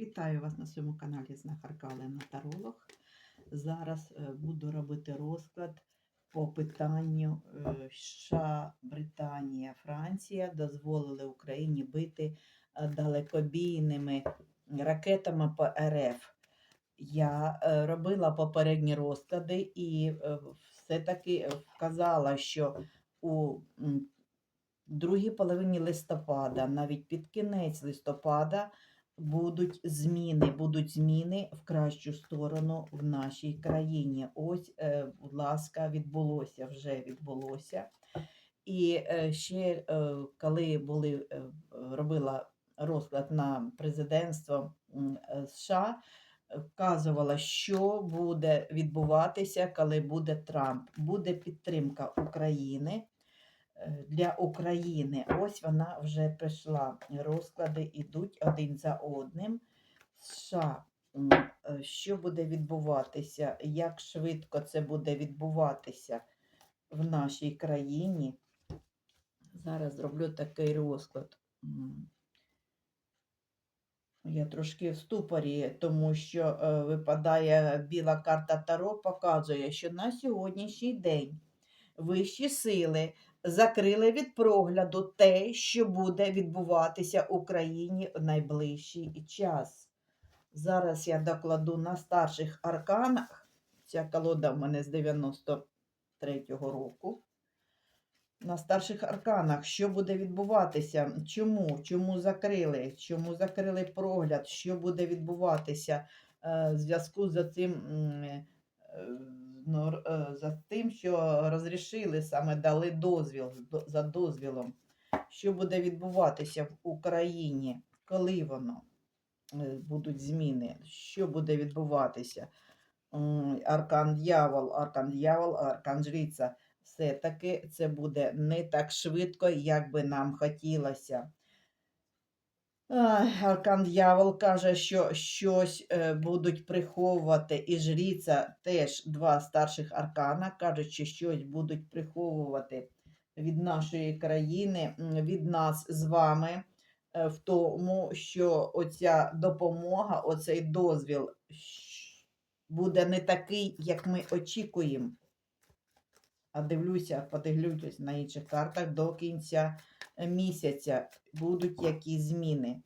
Вітаю вас на своєму каналі Знахарка Олена Таролог. Зараз е, буду робити розклад по питанню е, США, Британія, Франція дозволили Україні бити е, далекобійними ракетами по РФ. Я робила попередні розклади і все-таки вказала, що у другій половині листопада, навіть під кінець листопада, будуть зміни, будуть зміни в кращу сторону в нашій країні. Ось, е, будь ласка, відбулося, вже відбулося. І е, ще е, коли були, робила розклад на президентство США, вказувала, що буде відбуватися, коли буде Трамп. Буде підтримка України для України. Ось вона вже прийшла. Розклади йдуть один за одним. США. е, Що буде відбуватися? Як швидко це буде відбуватися в нашій країні? Зараз зроблю такий розклад. Я трошки в ступорі, тому що е, випадає біла карта Таро, показує, що на сьогоднішній день вищі сили закрили від прогляду те, що буде відбуватися в Україні в найближчий час. Зараз я докладу на старших арканах. Ця колода в мене з 93-го року. На старших арканах, що буде відбуватися? Чому? Чому закрили? Чому закрили прогляд? Що буде відбуватися е, в зв'язку з цим, за тим, що розрішили саме дали дозвіл за дозвілом? Що буде відбуватися в Україні? Коли воно е, будуть зміни? Що буде відбуватися? Аркан дьявол, аркан дьявол, аркан жриця. Все-таки це буде не так швидко, як би нам хотілося. Аркан дьявол каже, що щось е, будуть приховувати, і жріця теж два старших аркана кажуть, що щось будуть приховувати від нашої країни, від нас з вами, е, в тому, що оця допомога, оцей дозвіл буде не такий, як ми очікуємо. А дивлюся, подивлюсь на інших картах до кінця місяця будуть якісь зміни.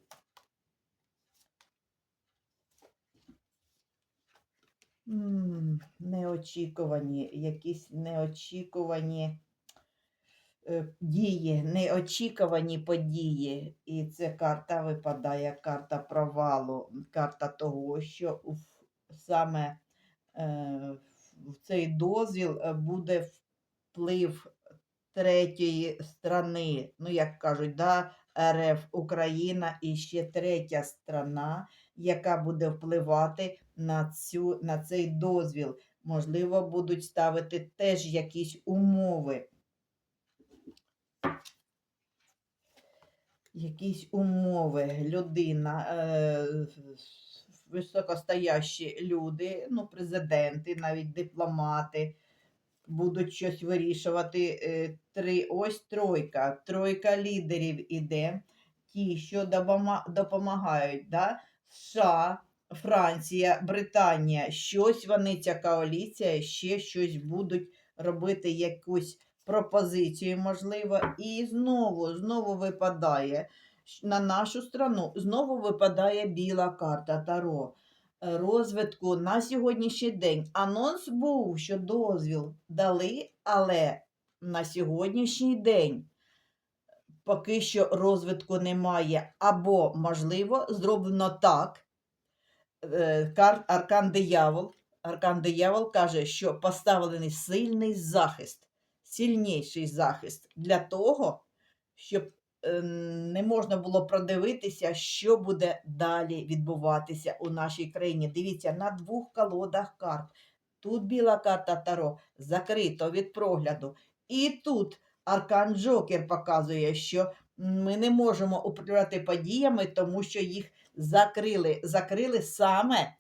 Неочікувані, якісь неочікувані е, дії, неочікувані події. І ця карта випадає карта провалу, карта того, що в- саме е, в цей дозвіл е, буде вплив третьої страни, ну, як кажуть, да, РФ Україна і ще третя страна, яка буде впливати на, цю, на цей дозвіл. Можливо, будуть ставити теж якісь умови. Якісь умови, людина, е, високостоящі люди, ну, президенти, навіть дипломати, будуть щось вирішувати. Е, Три, ось тройка, тройка лідерів іде, ті, що допомагають, да? США, Франція, Британія, щось вони, ця коаліція, ще щось будуть робити, якусь пропозицію, можливо, і знову, знову випадає на нашу страну, знову випадає біла карта Таро розвитку на сьогоднішній день. Анонс був, що дозвіл дали, але на сьогоднішній день поки що розвитку немає. Або, можливо, зроблено так. е, Аркан диявол. Аркан диявол каже, що поставлений сильний захист, сильніший захист для того, щоб не можна було продивитися, що буде далі відбуватися у нашій країні. Дивіться, на двох колодах карт. Тут біла карта Таро закрито від прогляду. І тут Аркан Джокер показує, що ми не можемо управляти подіями, тому що їх закрили, закрили саме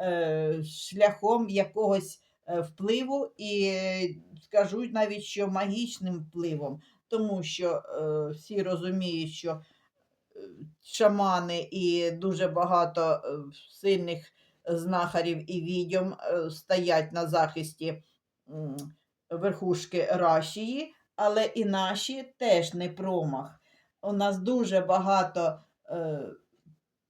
е, шляхом якогось е, впливу, і е, скажу навіть, що магічним впливом тому що е, всі розуміють, що шамани і дуже багато е, сильних знахарів і відьом е, стоять на захисті верхушки Рашії, але і наші теж не промах. У нас дуже багато е,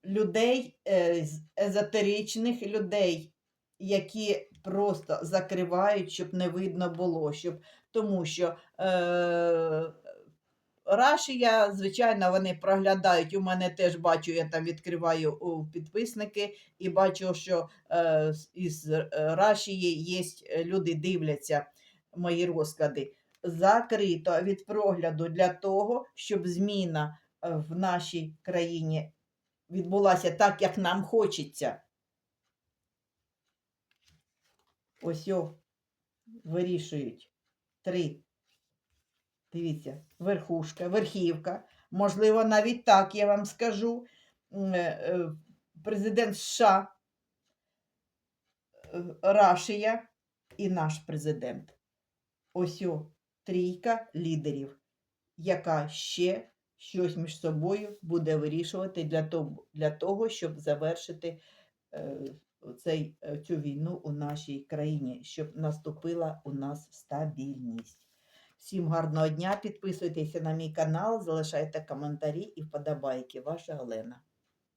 людей, е, езотеричних людей, які просто закривають, щоб не видно було, щоб, тому що е, Рашія, звичайно, вони проглядають. У мене теж бачу, я там відкриваю підписники і бачу, що е, із е, Рашії є люди, дивляться мої розклади. Закрито від прогляду для того, щоб зміна е, в нашій країні відбулася так, як нам хочеться. Ось о, вирішують. Три. Дивіться, верхушка, верхівка. Можливо, навіть так я вам скажу. Е, е, Президент США, е, Рашія і наш президент. Ось о, трійка лідерів, яка ще щось між собою буде вирішувати для того, для того щоб завершити цей, е, цю війну у нашій країні, щоб наступила у нас стабільність. Всім гарного дня, підписуйтеся на мій канал, залишайте коментарі і вподобайки. Ваша Олена.